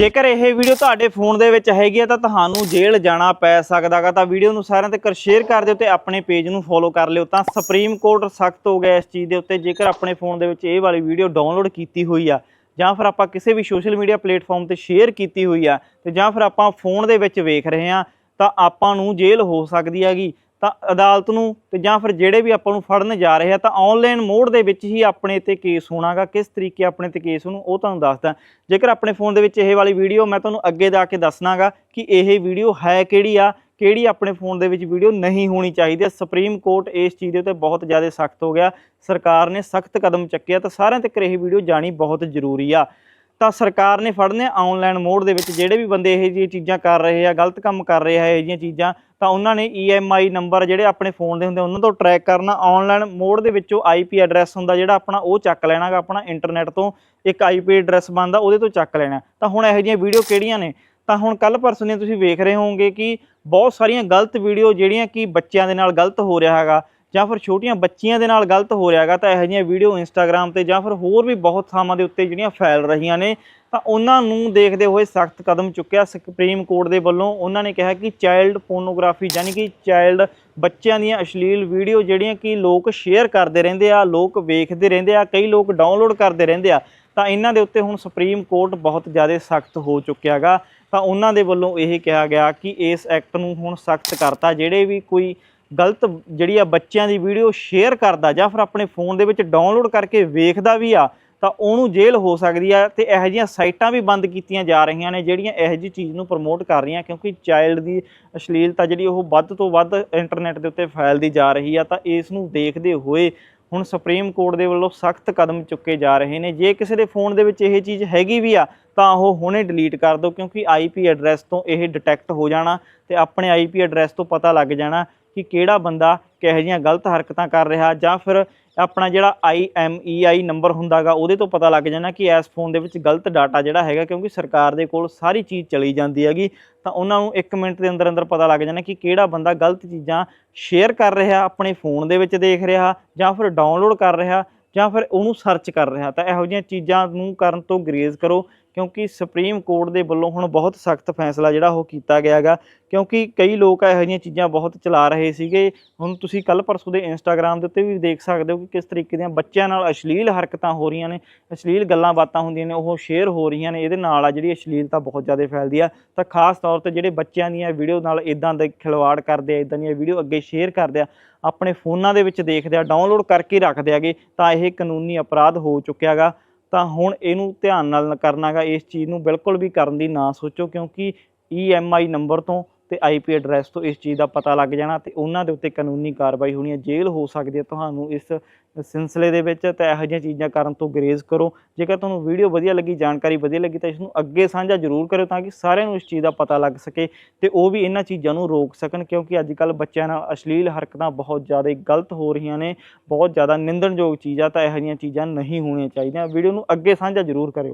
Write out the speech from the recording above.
ਜੇਕਰ ਇਹ ਵੀਡੀਓ ਤੁਹਾਡੇ ਫੋਨ ਦੇ ਵਿੱਚ ਹੈਗੀ ਆ ਤਾਂ ਤੁਹਾਨੂੰ ਜੇਲ੍ਹ ਜਾਣਾ ਪੈ ਸਕਦਾਗਾ। ਤਾਂ ਵੀਡੀਓ ਨੂੰ ਸਾਰਿਆਂ ਤੱਕ ਸ਼ੇਅਰ ਕਰ ਦਿਓ ਤੇ ਆਪਣੇ ਪੇਜ ਨੂੰ ਫੋਲੋ ਕਰ ਲਿਓ। ਤਾਂ ਸੁਪਰੀਮ ਕੋਰਟ ਸਖਤ ਹੋ ਗਿਆ ਇਸ ਚੀਜ਼ ਦੇ ਉੱਤੇ। ਜੇਕਰ ਆਪਣੇ ਫੋਨ ਦੇ ਵਿੱਚ ਇਹ ਵਾਲੀ ਵੀਡੀਓ ਡਾਊਨਲੋਡ ਕੀਤੀ ਹੋਈ ਆ, ਜਾਂ ਫਿਰ ਆਪਾਂ ਕਿਸੇ ਵੀ ਸੋਸ਼ਲ ਮੀਡੀਆ ਪਲੇਟਫਾਰਮ ਤੇ ਸ਼ੇਅਰ ਕੀਤੀ ਹੋਈ ਆ, ਤੇ ਜਾਂ ਫਿਰ ਆਪਾਂ ਫੋਨ ਦੇ ਵਿੱਚ ਵੇਖ ਰਹੇ ਆ, ਤਾਂ ਆਪਾਂ ਨੂੰ ਜੇਲ੍ਹ ਹੋ ਸਕਦੀ ਹੈਗੀ। ਤਾਂ ਅਦਾਲਤ ਨੂੰ ਤੇ ਜਾਂ ਫਿਰ ਜਿਹੜੇ ਵੀ ਆਪਾਂ ਨੂੰ ਫੜਨ ਜਾ ਰਹੇ ਆ, ਤਾਂ ਆਨਲਾਈਨ ਮੋਡ ਦੇ ਵਿੱਚ ਹੀ ਆਪਣੇ ਤੇ ਕੇਸ ਹੋਣਾਗਾ, ਕਿਸ ਤਰੀਕੇ ਆਪਣੇ ਤੇ ਕੇਸ ਹੋਣੂ, ਉਹ ਤੁਹਾਨੂੰ ਦੱਸਦਾ। ਜੇਕਰ ਆਪਣੇ ਫੋਨ ਦੇ ਵਿੱਚ ਇਹ ਵਾਲੀ ਵੀਡੀਓ ਮੈਂ ਤੁਹਾਨੂੰ ਅੱਗੇ ਜਾ ਕੇ ਦੱਸਣਾਗਾ ਕਿ ਇਹ ਵੀਡੀਓ ਹੈ ਕਿਹੜੀ ਆ, ਕਿਹੜੀ ਆਪਣੇ ਫੋਨ ਦੇ ਵਿੱਚ ਵੀਡੀਓ ਨਹੀਂ ਹੋਣੀ ਚਾਹੀਦੀ ਸੁਪਰੀਮ ਕੋਰਟ ਇਸ ਚੀਜ਼ ਦੇ ਉੱਤੇ ਬਹੁਤ ਜ਼ਿਆਦਾ ਸਖਤ ਹੋ ਗਿਆ। ਸਰਕਾਰ ਨੇ ਸਖਤ ਕਦਮ ਚੱਕਿਆ, ਤਾਂ ਸਾਰਿਆਂ ਤੱਕ ਇਹ ਵੀਡੀਓ ਜਾਣੀ ਬਹੁਤ ਜ਼ਰੂਰੀ ਆ। ਤਾਂ ਸਰਕਾਰ ਨੇ ਫੜਨੇ ਆਨਲਾਈਨ ਮੋਡ ਦੇ ਵਿੱਚ, ਜਿਹੜੇ ਵੀ ਬੰਦੇ ਇਹ ਜਿਹੀਆਂ ਚੀਜ਼ਾਂ ਕਰ ਰਹੇ ਆ, ਗਲਤ ਕੰਮ ਕਰ ਰਹੇ ਆ ਇਹ ਜਿਹੀਆਂ ਚੀਜ਼ਾਂ, ਤਾਂ ਉਹਨਾਂ ਨੇ EMI ਨੰਬਰ ਜਿਹੜੇ ਆਪਣੇ ਫੋਨ ਦੇ ਹੁੰਦੇ ਉਹਨਾਂ ਤੋਂ ਟਰੈਕ ਕਰਨਾ। ਆਨਲਾਈਨ ਮੋਡ ਦੇ ਵਿੱਚੋਂ IP ਐਡਰੈਸ ਹੁੰਦਾ ਜਿਹੜਾ ਆਪਣਾ, ਉਹ ਚੱਕ ਲੈਣਾਗਾ ਆਪਣਾ ਇੰਟਰਨੈਟ ਤੋਂ। ਇੱਕ IP ਐਡਰੈਸ ਬਣਦਾ, ਉਹਦੇ ਤੋਂ ਚੱਕ ਲੈਣਾ। ਤਾਂ ਹੁਣ ਇਹੋ ਜਿਹੀਆਂ ਵੀਡੀਓ ਕਿਹੜੀਆਂ ਨੇ? ਤਾਂ ਹੁਣ ਕੱਲ ਪਰਸੋਂ ਦੀਆਂ ਤੁਸੀਂ ਵੇਖ ਰਹੇ ਹੋਵੋਗੇ ਕਿ ਬਹੁਤ ਸਾਰੀਆਂ ਗਲਤ ਵੀਡੀਓ ਜਿਹੜੀਆਂ ਕਿ ਬੱਚਿਆਂ ਦੇ ਨਾਲ ਗਲਤ ਹੋ ਰਿਹਾ ਹੈਗਾ। ਜਾਂ ਫਿਰ ਛੋਟੀਆਂ ਬੱਚੀਆਂ ਦੇ ਨਾਲ ਗਲਤ ਹੋ ਰਿਹਾ ਹੈਗਾ ਤਾਂ ਇਹੋ ਜਿਹੀਆਂ ਵੀਡੀਓ ਇੰਸਟਾਗ੍ਰam ਤੇ ਜਾਂ ਫਿਰ ਹੋਰ ਵੀ ਬਹੁਤ ਥਾਵਾਂ ਦੇ ਉੱਤੇ ਜਿਹੜੀਆਂ ਫੈਲ ਰਹੀਆਂ ਨੇ, ਤਾਂ ਉਹਨਾਂ ਨੂੰ ਦੇਖਦੇ ਹੋਏ ਸਖਤ ਕਦਮ ਚੁੱਕਿਆ ਸੁਪਰੀਮ ਕੋਰਟ ਦੇ ਵੱਲੋਂ। ਉਹਨਾਂ ਨੇ ਕਿਹਾ ਕਿ ਚਾਈਲਡ ਪੋਰਨੋਗ੍ਰਾਫੀ ਯਾਨੀ ਕਿ ਚਾਈਲਡ ਬੱਚਿਆਂ ਦੀਆਂ ਅਸ਼ਲੀਲ ਵੀਡੀਓ ਜਿਹੜੀਆਂ ਕਿ ਲੋਕ ਸ਼ੇਅਰ ਕਰਦੇ ਰਹਿੰਦੇ ਆ, ਲੋਕ ਵੇਖਦੇ ਰਹਿੰਦੇ ਆ, ਕਈ ਲੋਕ ਡਾਊਨਲੋਡ ਕਰਦੇ ਰਹਿੰਦੇ ਆ, ਤਾਂ ਇਹਨਾਂ ਦੇ ਉੱਤੇ ਹੁਣ ਸੁਪਰੀਮ ਕੋਰਟ ਬਹੁਤ ਜ਼ਿਆਦਾ ਸਖਤ ਹੋ ਚੁੱਕਿਆਗਾ ਤਾਂ ਉਹਨਾਂ ਦੇ ਵੱਲੋਂ ਇਹ ਕਿਹਾ ਗਿਆ ਕਿ ਇਸ ਐਕਟ ਨੂੰ ਹੁਣ ਸਖਤ ਕਰਤਾ। ਜਿਹੜੇ ਵੀ ਕੋਈ ਗਲਤ ਜਿਹੜੀ ਆ ਬੱਚਿਆਂ ਦੀ ਵੀਡੀਓ ਸ਼ੇਅਰ ਕਰਦਾ ਜਾਂ ਫਿਰ ਆਪਣੇ ਫੋਨ ਦੇ ਵਿੱਚ ਡਾਊਨਲੋਡ ਕਰਕੇ ਵੇਖਦਾ ਵੀ ਆ, ਤਾਂ ਉਹਨੂੰ ਜੇਲ੍ਹ ਹੋ ਸਕਦੀ ਆ ਤੇ ਇਹੋ ਜਿਹੀਆਂ ਸਾਈਟਾਂ ਵੀ ਬੰਦ ਕੀਤੀਆਂ ਜਾ ਰਹੀਆਂ ਨੇ ਜਿਹੜੀਆਂ ਇਹੋ ਜਿਹੀ ਚੀਜ਼ ਨੂੰ ਪ੍ਰਮੋਟ ਕਰ ਰਹੀਆਂ ਕਿਉਂਕਿ ਚਾਈਲਡ ਦੀ ਅਸ਼ਲੀਲਤਾ ਜਿਹੜੀ ਉਹ ਵੱਧ ਤੋਂ ਵੱਧ ਇੰਟਰਨੈਟ ਦੇ ਉੱਤੇ ਫੈਲਦੀ ਜਾ ਰਹੀ ਆ ਤਾਂ ਇਸ ਨੂੰ ਦੇਖਦੇ ਹੋਏ ਹੁਣ ਸੁਪਰੀਮ ਕੋਰਟ ਦੇ ਵੱਲੋਂ ਸਖਤ ਕਦਮ ਚੁੱਕੇ ਜਾ ਰਹੇ ਨੇ। ਜੇ ਕਿਸੇ ਦੇ ਫੋਨ ਦੇ ਵਿੱਚ ਇਹ ਚੀਜ਼ ਹੈਗੀ ਵੀ ਆ, ਤਾਂ ਉਹ ਹੁਣੇ ਡਿਲੀਟ ਕਰ ਦਿਓ ਕਿਉਂਕਿ ਆਈਪੀ ਐਡਰੈਸ ਤੋਂ ਇਹ ਡਿਟੈਕਟ ਹੋ ਜਾਣਾ ਤੇ ਆਪਣੇ ਆਈਪੀ ਐਡਰੈਸ ਤੋਂ ਪਤਾ ਲੱਗ ਜਾਣਾ ਕਿ ਕਿਹੜਾ ਬੰਦਾ ਕਿਹੋ ਜਿਹੀਆਂ ਗਲਤ ਹਰਕਤਾਂ ਕਰ ਰਿਹਾ ਜਾਂ ਫਿਰ ਆਪਣਾ ਜਿਹੜਾ IMEI ਨੰਬਰ ਹੁੰਦਾਗਾ ਉਹਦੇ ਤੋਂ ਪਤਾ ਲੱਗ ਜਾਣਾ ਕਿ ਇਸ ਫੋਨ ਦੇ ਵਿੱਚ ਗਲਤ ਡਾਟਾ ਜਿਹੜਾ ਹੈਗਾ ਕਿਉਂਕਿ ਸਰਕਾਰ ਦੇ ਕੋਲ ਸਾਰੀ ਚੀਜ਼ ਚਲੀ ਜਾਂਦੀ ਹੈਗੀ, ਤਾਂ ਉਹਨਾਂ ਨੂੰ 1 ਮਿੰਟ ਦੇ ਅੰਦਰ ਅੰਦਰ ਪਤਾ ਲੱਗ ਜਾਣਾ ਕਿ ਕਿਹੜਾ ਬੰਦਾ ਗਲਤ ਚੀਜ਼ਾਂ ਸ਼ੇਅਰ ਕਰ ਰਿਹਾ, ਆਪਣੇ ਫੋਨ ਦੇ ਵਿੱਚ ਦੇਖ ਰਿਹਾ ਜਾਂ ਫਿਰ ਡਾਊਨਲੋਡ ਕਰ ਰਿਹਾ ਜਾਂ ਫਿਰ ਉਹਨੂੰ ਸਰਚ ਕਰ ਰਿਹਾ, ਤਾਂ ਇਹੋ ਜਿਹੀਆਂ ਚੀਜ਼ਾਂ ਨੂੰ ਕਰਨ ਤੋਂ ਗਰੇਜ਼ ਕਰੋ ਕਿਉਂਕਿ ਸੁਪਰੀਮ ਕੋਰਟ ਦੇ ਵੱਲੋਂ ਹੁਣ ਬਹੁਤ ਸਖਤ ਫੈਸਲਾ ਜਿਹੜਾ ਉਹ ਕੀਤਾ ਗਿਆ ਹੈਗਾ ਕਿਉਂਕਿ ਕਈ ਲੋਕ ਇਹੋ ਜਿਹੀਆਂ ਚੀਜ਼ਾਂ ਬਹੁਤ ਚਲਾ ਰਹੇ ਸੀਗੇ। ਹੁਣ ਤੁਸੀਂ ਕੱਲ ਪਰਸੋਂ ਦੇ ਇੰਸਟਾਗ੍ਰam ਦੇ ਉੱਤੇ ਵੀ ਦੇਖ ਸਕਦੇ ਹੋ ਕਿ ਕਿਸ ਤਰੀਕੇ ਦੀਆਂ ਬੱਚਿਆਂ ਨਾਲ ਅਸ਼ਲੀਲ ਹਰਕਤਾਂ ਹੋ ਰਹੀਆਂ ਨੇ, ਅਸ਼ਲੀਲ ਗੱਲਾਂ ਬਾਤਾਂ ਹੁੰਦੀਆਂ ਨੇ, ਉਹ ਸ਼ੇਅਰ ਹੋ ਰਹੀਆਂ ਨੇ, ਇਹਦੇ ਨਾਲ ਆ ਜਿਹੜੀ ਅਸ਼ਲੀਲਤਾ ਬਹੁਤ ਜ਼ਿਆਦਾ ਫੈਲਦੀ ਆ। ਤਾਂ ਖਾਸ ਤੌਰ ਤੇ ਜਿਹੜੇ ਬੱਚਿਆਂ ਦੀਆਂ ਵੀਡੀਓ ਨਾਲ ਇਦਾਂ ਦੇ ਖਿਲਵਾੜ ਕਰਦੇ ਆ ਇਦਾਂ ਦੀਆਂ ਵੀਡੀਓ ਅੱਗੇ ਸ਼ੇਅਰ ਕਰਦੇ ਆ, ਆਪਣੇ ਫੋਨਾਂ ਦੇ ਵਿੱਚ ਦੇਖਦੇ ਆ ਡਾਊਨਲੋਡ ਕਰਕੇ ਰੱਖਦੇ ਆਗੇ, ਤਾਂ ਇਹ ਕਾਨੂੰਨੀ ਅਪਰਾਧ ਹੋ ਚੁੱਕਿਆਗਾ ਤਾਂ ਹੁਣ ਇਹਨੂੰ ਧਿਆਨ ਨਾਲ ਕਰਨਾਗਾ, ਇਸ ਚੀਜ਼ ਨੂੰ ਬਿਲਕੁਲ ਵੀ ਕਰਨ ਦੀ ਨਾ ਸੋਚੋ, ਕਿਉਂਕਿ EMI ਨੰਬਰ ਤੋਂ ਤੇ IP ਐਡਰੈਸ ਤੋਂ ਇਸ ਚੀਜ਼ ਦਾ ਪਤਾ ਲੱਗ ਜਾਣਾ ਤੇ ਉਹਨਾਂ ਦੇ ਉੱਤੇ ਕਾਨੂੰਨੀ ਕਾਰਵਾਈ ਹੋਣੀ ਹੈ। ਜੇਲ੍ਹ ਹੋ ਸਕਦੀ ਹੈ ਤੁਹਾਨੂੰ ਇਸ ਸਿਲਸਿਲੇ ਦੇ ਵਿੱਚ ਤਾਂ ਇਹੋ ਜਿਹੀਆਂ ਚੀਜ਼ਾਂ ਕਰਨ ਤੋਂ ਗਰੇਜ਼ ਕਰੋ। ਜੇਕਰ ਤੁਹਾਨੂੰ ਵੀਡੀਓ ਵਧੀਆ ਲੱਗੀ, ਜਾਣਕਾਰੀ ਵਧੀਆ ਲੱਗੀ ਤਾਂ ਇਸ ਨੂੰ ਅੱਗੇ ਸਾਂਝਾ ਜ਼ਰੂਰ ਕਰਿਓ ਤਾਂ ਕਿ ਸਾਰਿਆਂ ਨੂੰ ਇਸ ਚੀਜ਼ ਦਾ ਪਤਾ ਲੱਗ ਸਕੇ ਤੇ ਉਹ ਵੀ ਇਹਨਾਂ ਚੀਜ਼ਾਂ ਨੂੰ ਰੋਕ ਸਕਣ ਕਿਉਂਕਿ ਅੱਜ ਕੱਲ ਬੱਚਿਆਂ ਨਾਲ ਅਸ਼ਲੀਲ ਹਰਕਤਾਂ ਬਹੁਤ ਜ਼ਿਆਦਾ ਗਲਤ ਹੋ ਰਹੀਆਂ ਨੇ, ਬਹੁਤ ਜ਼ਿਆਦਾ ਨਿੰਦਣਯੋਗ ਚੀਜ਼ਾਂ ਤਾਂ ਇਹੋ ਜਿਹੀਆਂ ਚੀਜ਼ਾਂ ਨਹੀਂ ਹੋਣੀਆਂ ਚਾਹੀਦੀਆਂ। ਵੀਡੀਓ ਨੂੰ ਅੱਗੇ ਸਾਂਝਾ ਜ਼ਰੂਰ ਕਰਿਓ।